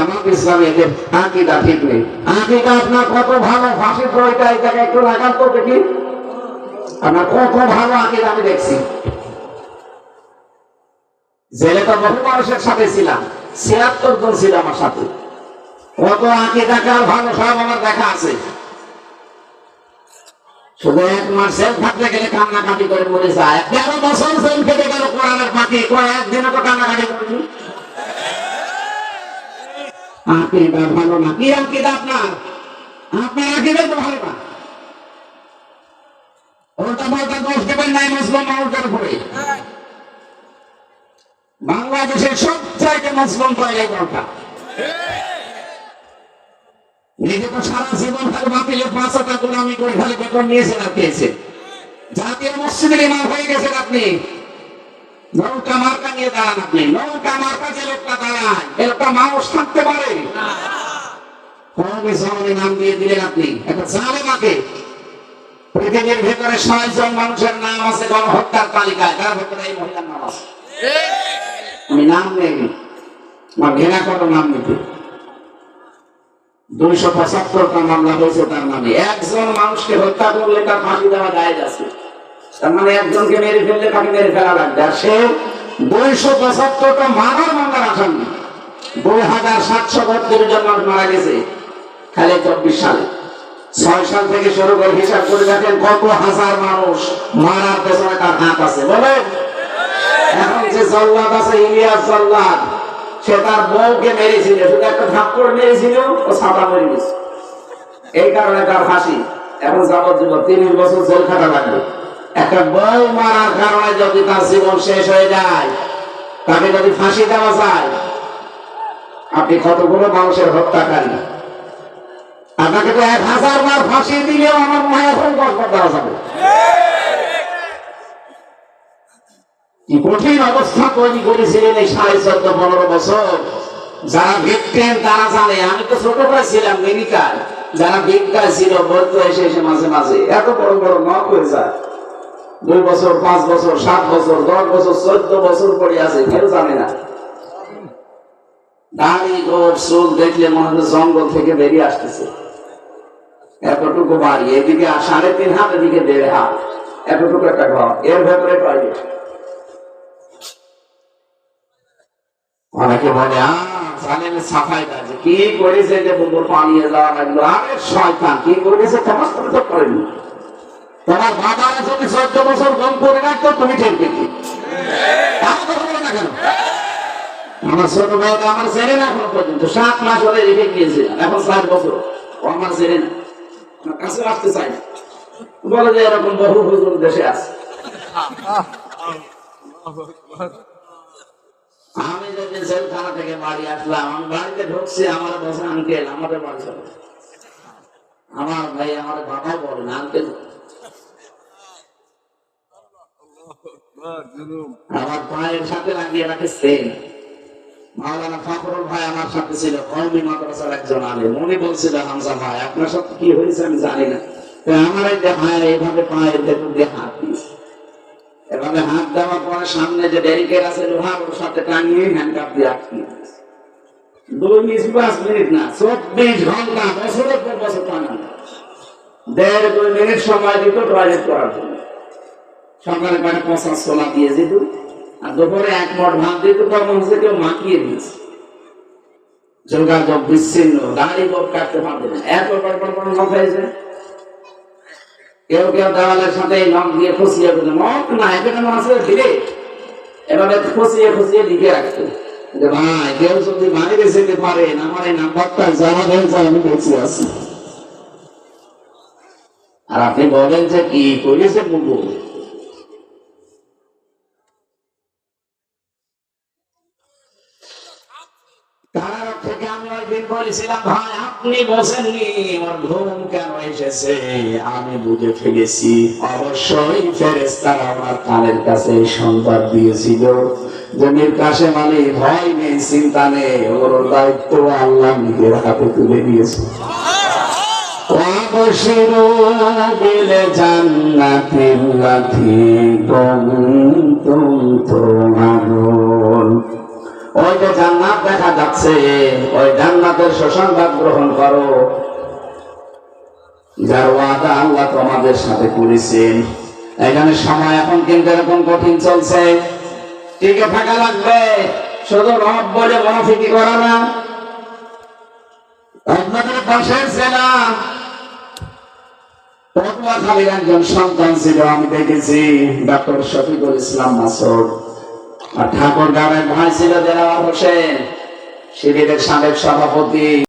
জামাত ইসলামী এদের আকিদা ঠিক নেই। আকিদা আপনার কত ভালো? ফাঁসি এই জায়গায় একটু লাগান তো দেখি। আপনার কত ভালো আকিদা আমি দেখছি। জেলে তো বহু মানুষের সাথে ছিলাম, ছিয়াত্তর জন ছিল আমার সাথে। কত আকিদা কার ভালো সব আমার দেখা আছে। শুধু এক মাস জেল থাকতে গেলে কান্নাকাটি করে মরে যায়। তেরো বছর জেল কেটে গেল কোরআনের ফাঁকি কয়েকদিনে তো কান্নাকাটি করেছি আকিদা ভালো না। কি আকিদা আপনার আপনার তো ভালো না। ওটা পাল্টা দোষ দেবেন নাই মুসলিম মানুষের উপরে। বাংলাদেশের সবচাইতে মুসলিম তৈরি সারা জীবন খালি বাতিলে পাঁচটা গোলামি করে খালি বেতন নিয়েছেন আর পেয়েছেন জাতীয় মসজিদের ইমাম হয়ে গেছেন আপনি। নৌকা মার্কা নিয়ে দাঁড়ান আপনি। নৌকা মার্কা যে লোকটা দাঁড়ায় মানুষ থাকতে পারে। নাম দিয়ে দিলেন আপনি। পৃথিবীর ভেতরে মানুষের নাম আছে গণহত্যার তালিকায়। তার ভেতরে এই মহিলার নাম আছে? আমি নাম নেই আমার করো, নাম নিতে। দুইশো পঁচাত্তরটা মামলা হয়েছে তার নামে। একজন মানুষকে হত্যা করলে তার ফাঁসি দেওয়া যায় আছে। তার মানে একজনকে মেরে ফেললে তাকে মেরে ফেলা লাগবে। আর সে দুইশো পঁচাত্তরটা মারার মামলার আসামি। দুই হাজার সাতশো বত্রিশ জন মানুষ মারা গেছে খালি চব্বিশ সালে। ছয় সাল থেকে শুরু করে হিসাব করে দেখেন কত হাজার মানুষ মারার পেছনে তার হাত আছে। বলে এখন যে জল্লাদ আছে, ইলিয়াস জল্লাদ, সে তার বউকে মেরেছিল। শুধু একটা থাপ্পড় মেরেছিল ও ছাপা মরে গেছে। এই কারণে তার ফাঁসি। এখন যাবজ্জীবন তিরিশ বছর জেল খাটা লাগবে। একটা বউ মারার কারণে যদি তার জীবন শেষ হয়ে যায়, তাকে যদি ফাঁসি দেওয়া যায়, আপনি কতগুলো মানুষের হত্যাকারী? আপনাকে তো এক হাজার বার ফাঁসি দিলেও আমার মনে হয় এখন দেওয়া যাবে। কঠিন অবস্থা তৈরি করেছিলেন এই সাড়ে চোদ্দ, পনেরো বছর। যারা ভিক্টেন তারা জানে, আমি তো ছোট ভাই ছিলাম মেডিকাল। যারা ভিক্ষা ছিল, বলতো এসে এসে মাঝে মাঝে, এত বড় বড় নখ হয়ে যায়। দুই বছর, পাঁচ বছর, সাত বছর, দশ বছর, চোদ্দ বছর পরে আছে, কেউ জানে না। দাড়ি, গোপ, চুল দেখলে মনে হয় জঙ্গল থেকে বেরিয়ে আসতেছে। এতটুকু বাড়ি, এদিকে সাড়ে তিন হাত এদিকে দেড় হাত। এতটুকু একটা ঘর, এর ভেতরে টয়লেট অনেকে বলে কি করেছে যে বুবুর পানিয়ে যাওয়া লাগল? আরে, শয়তান, কি করেছে? তোমার করেনি। তোমার বাবারা যদি চোদ্দ বছর গম করে রাখতো তুমি না কেন? আমার ছোট ভাইটা আমার ছেড়ে না এখনও পর্যন্ত, সাত মাস হলে রেখে গিয়েছিলাম এখন সাত বছর আমার ছেড়ে না। আমার কাছে আসতে চাই বলে যে এরকম বহু হুজুর দেশে আছে। আমি যদি জেলখানা থেকে বাড়ি আসলাম, আমি বাড়িতে ঢুকছি, আমার বসে আঙ্কেল আমাদের বাড়ি চলে। আমার ভাই, আমার বাবা বলে না আঙ্কেল আমার পায়ের সাথে লাগিয়ে রাখে সেন মাওলানা ভাই আমার সাথে ছিল মাদ্রাসার একজন বলছিল, হামজা ভাই, আপনার সাথে কি হয়েছে আমি জানি না। আমার এই যে ভাই এইভাবে পায়ের ভেতর দিয়ে হাত দিয়েছে। এভাবে হাত দেওয়ার পরে সামনে যে ব্যারিকেড আছে, লোহার, ওর সাথে টাঙিয়ে হ্যান্ডকাপ দিয়ে দিয়েছে। দুই মিনিট, পাঁচ মিনিট না, চব্বিশ ঘণ্টা, বছরের পর বছর টাঙানো। দেড় দুই মিনিট সময় দিত টয়লেট করার জন্য। সকালে পারে পঁচাশ সোলা দিয়ে দিত আর দুপুরে এক মঠ ভাত দিত হচ্ছে কেউ মাখিয়ে দিয়েছে। যোগাযোগ বিচ্ছিন্ন দাঁড়িয়ে লোক কাটতে পারবে না। এত বড় নখ হয়েছে। কেউ কেউ দেওয়ালের সাথে নখ দিয়ে খুশিয়ে দিল নখ না এখানে আছে? ধীরে। এভাবে খুশিয়ে খুশিয়ে লিখে রাখতো। ভাই, কেউ যদি বাইরে যেতে পারেন আমার এই নাম্বারটা জানাবেন যে আমি বেঁচে আছি। আর আপনি বলেন যে কি করেছে বুবু? তার থেকে আমি ওই দিন বলেছিলাম ভাই আপনি বসেননি আমার ঘুম কেন এসেছে আমি বুঝে ফেলেছি অবশ্যই ফেরেস্তারা আমার কানের কাছে এই সংবাদ দিয়েছিল যে মীর কাসেম আলী ভয় নেই চিন্তা নেই ওর দায়িত্ব আল্লাহ নিজের হাতে তুলে দিয়েছে وابشروا بالجنة التي كنتم توعدون ওই যে জান্নাত দেখা যাচ্ছে। ওই জান্নাত আদর্শ সংবাদ গ্রহণ করো। যার ওয়াদা আল্লাহ তোমাদের সাথে করেছেন। এখানে সময় এখন কিন্তু এরকম কঠিন চলছে। টিকে থাকা লাগবে। শুধু রব বলে মনোফিকি করা না। আপনাদের পাশের জেলা পটুয়াখালীর একজন সন্তান ছিল, আমি দেখেছি ডক্টর শফিকুল ইসলাম মাসুদ। ঠাকুর গ্রামের ভাই ছিল দেলাওয়ার হোসেন শিবিরের সাবেক সভাপতি।